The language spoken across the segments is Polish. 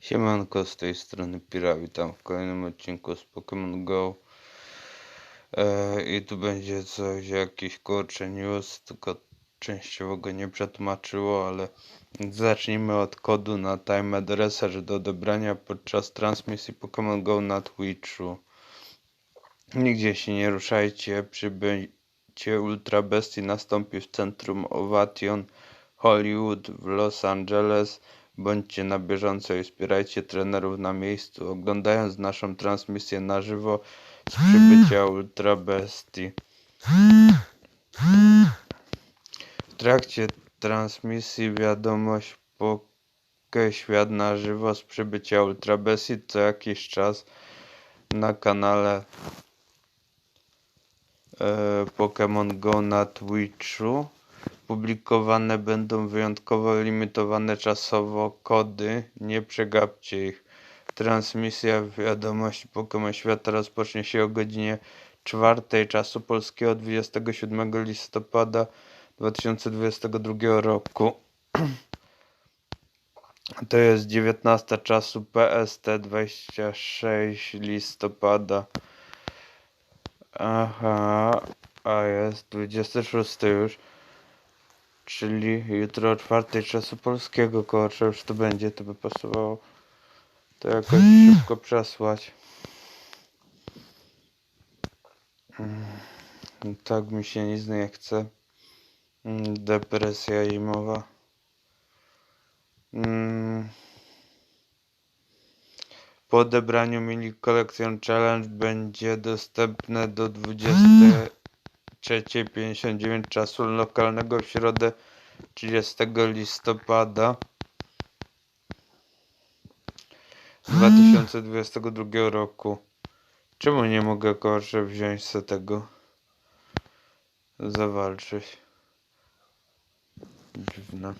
Siemanko, z tej strony Pira, witam w kolejnym odcinku z Pokémon Go. E, I tu będzie coś, jakiś kurczę news, tylko częściowo go nie przetłumaczyło, ale zacznijmy od kodu na Time Adresser do odebrania podczas transmisji Pokémon Go na Twitchu. Nigdzie się nie ruszajcie, przybycie Ultra Bestii nastąpi w centrum Ovation Hollywood w Los Angeles Bądźcie na bieżąco i wspierajcie trenerów na miejscu, oglądając naszą transmisję na żywo z przybycia Ultra Bestii. W trakcie transmisji wiadomość Poke Świat na żywo z przybycia Ultra Bestii co jakiś czas na kanale e, Pokémon Go na Twitchu. Publikowane będą wyjątkowo limitowane czasowo kody, nie przegapcie ich. Transmisja wiadomości Pokémon Świata rozpocznie się o godzinie 4 czasu polskiego 27 listopada 2022 roku. To jest 19 czasu PST 26 listopada. Aha, a jest 26 już. Czyli jutro o czwartej czasu polskiego, kurczę, już to będzie, to by pasowało to jakoś szybko przesłać. Mm, Tak mi się nic nie chce. Mm, Depresja i mowa. Mm. Po odebraniu mini Collection Challenge będzie dostępne do 23.59 czasu lokalnego w środę 30 listopada 2022 roku. Czemu nie mogę kurczę wziąć se tego? Zawalczyć. Dziwne.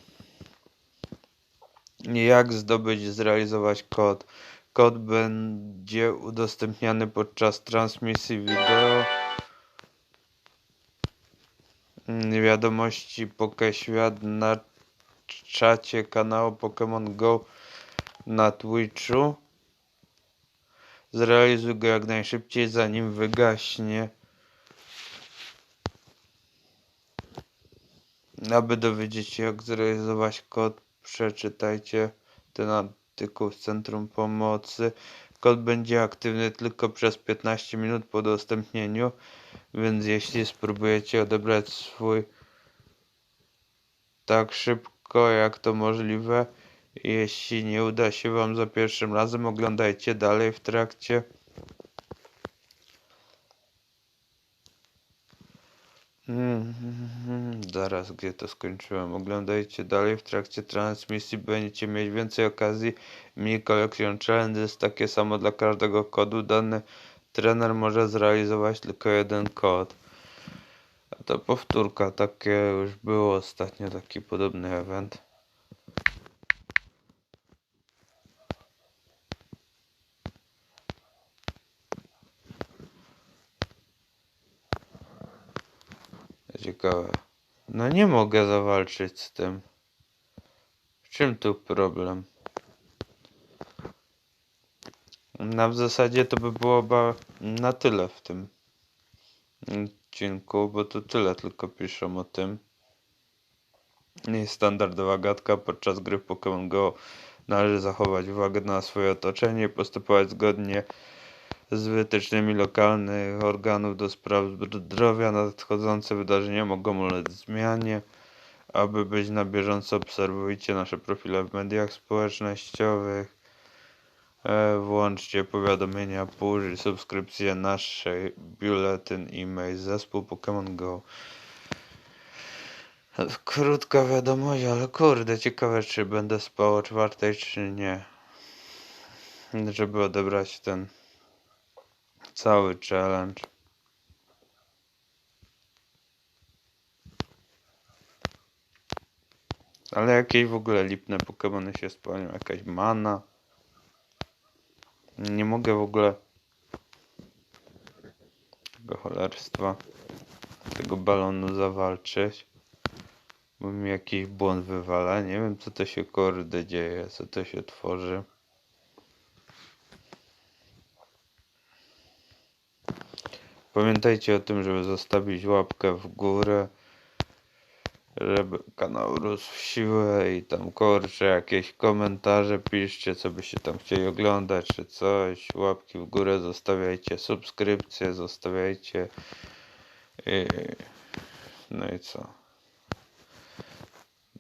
Jak zdobyć, zrealizować kod? Kod będzie udostępniany podczas transmisji wideo. Wiadomości Pokeświat na czacie kanału Pokémon Go na Twitchu. Zrealizuj go jak najszybciej, zanim wygaśnie. Aby dowiedzieć się, jak zrealizować kod, przeczytajcie ten artykuł z Centrum Pomocy. Kod będzie aktywny tylko przez 15 minut po udostępnieniu, więc jeśli spróbujecie odebrać swój tak szybko jak to możliwe, jeśli nie uda się Wam za pierwszym razem, oglądajcie dalej w trakcie. Mhm, Zaraz, gdzie to skończyłem? Oglądajcie dalej w trakcie transmisji, będziecie mieć więcej okazji. Mini Collection Challenge jest takie samo dla każdego kodu. Dany trener może zrealizować tylko jeden kod. A to powtórka, takie już było ostatnio taki podobny event. Ciekawe. No nie mogę zawalczyć z tym. W czym tu problem? Na w zasadzie to by było na tyle w tym odcinku, bo to tyle tylko piszą o tym. Niestandardowa gadka podczas gry Pokémon Go należy zachować uwagę na swoje otoczenie i postępować zgodnie z wytycznymi lokalnych organów do spraw zdrowia. Nadchodzące wydarzenia mogą ulec zmianie. Aby być na bieżąco, obserwujcie nasze profile w mediach społecznościowych. E, Włączcie powiadomienia, i subskrypcję naszej biuletyn e-mail zespół Pokémon Go. Krótka wiadomość, ale kurde, ciekawe czy będę spał o czwartej czy nie. Żeby odebrać ten cały challenge. Ale jakieś w ogóle lipne Pokémony się spełnią, jakaś mana. Nie mogę w ogóle tego cholerstwa, tego balonu zawalczyć. Bo mi jakiś błąd wywala. Nie wiem co to się kurde dzieje, co to się tworzy. Pamiętajcie o tym, żeby zostawić łapkę w górę, żeby kanał rósł w siłę i tam kurczę jakieś komentarze piszcie, co byście tam chcieli oglądać czy coś. Łapki w górę zostawiajcie, subskrypcje zostawiajcie. I... No i co?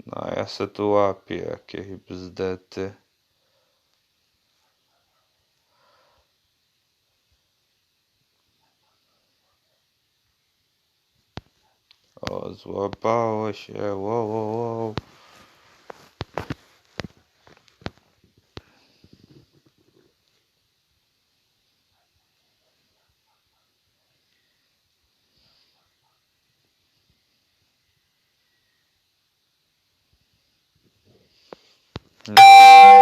No ja se tu łapię jakieś bzdety. Złapało się, wow, wow, wow. Nie.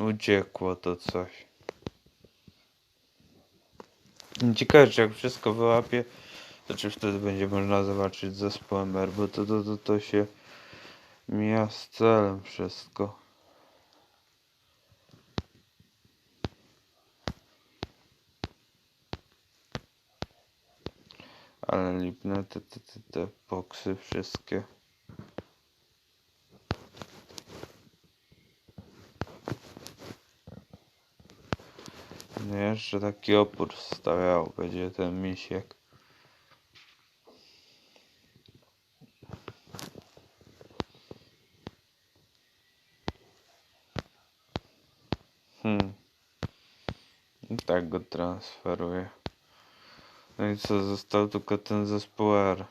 Uciekło to coś. Ciekawe, czy jak wszystko wyłapie, to czy wtedy będzie można zobaczyć zespół MR, bo to, to, to, to się mija z celem wszystko. Ale lipne te, te, te, te boksy wszystkie. No jeszcze taki opór stawiał, będzie ten misiek. Hmm. I tak go transferuję. No i co, został tylko ten zespół R.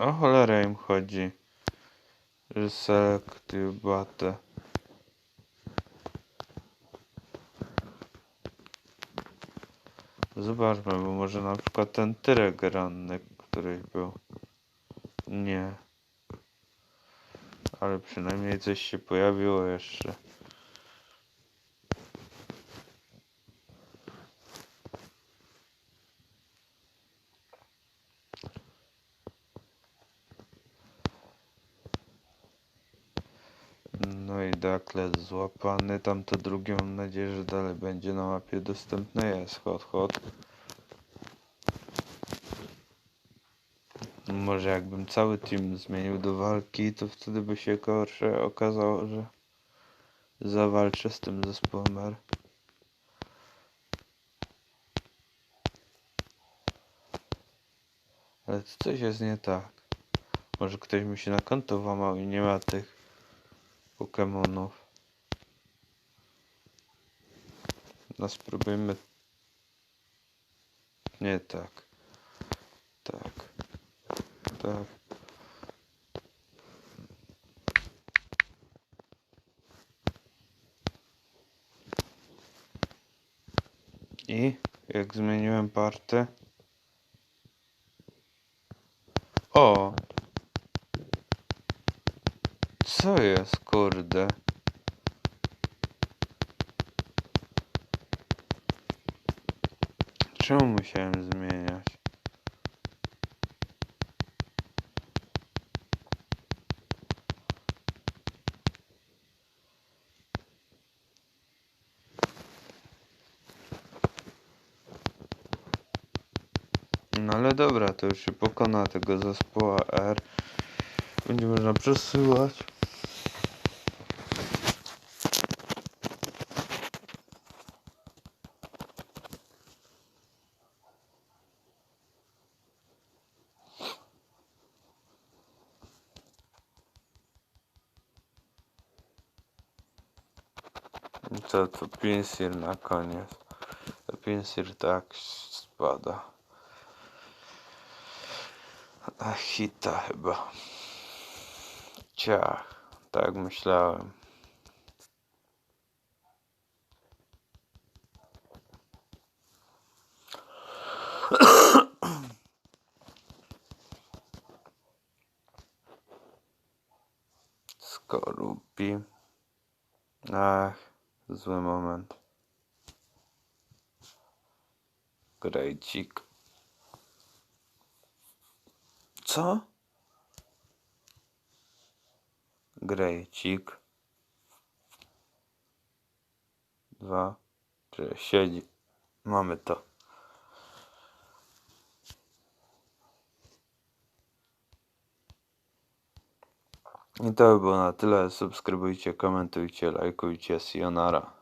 O cholerę im chodzi. Batę. Zobaczmy, bo może na przykład ten tyrek ranny któryś był. Nie. Ale przynajmniej coś się pojawiło jeszcze. Daklet złapany. Tam to drugie mam nadzieję, że dalej będzie na mapie dostępne. Jest hot hot. Może jakbym cały team zmienił do walki, to wtedy by się kurczę okazało, że zawalczę z tym zespołem R. Ale to coś jest nie tak. Może ktoś mi się na konto włamał i nie ma tych Pokemonów. No spróbujmy. Nie tak. Tak. Tak. I jak zmieniłem partę. O! Co jest, kurde? Czemu musiałem zmieniać? No ale dobra, to już się pokona tego zespołu R. Będzie można przesyłać. Co to Pinsir na koniec. To tak spada. A hita chyba. Ciach, tak myślałem. Skorupi. Ach, Zły moment. Grejcik. Co? Grejcik. Dwa, trzy, siedzi. Mamy to. I to by było na tyle. Subskrybujcie, komentujcie, lajkujcie. Sionara.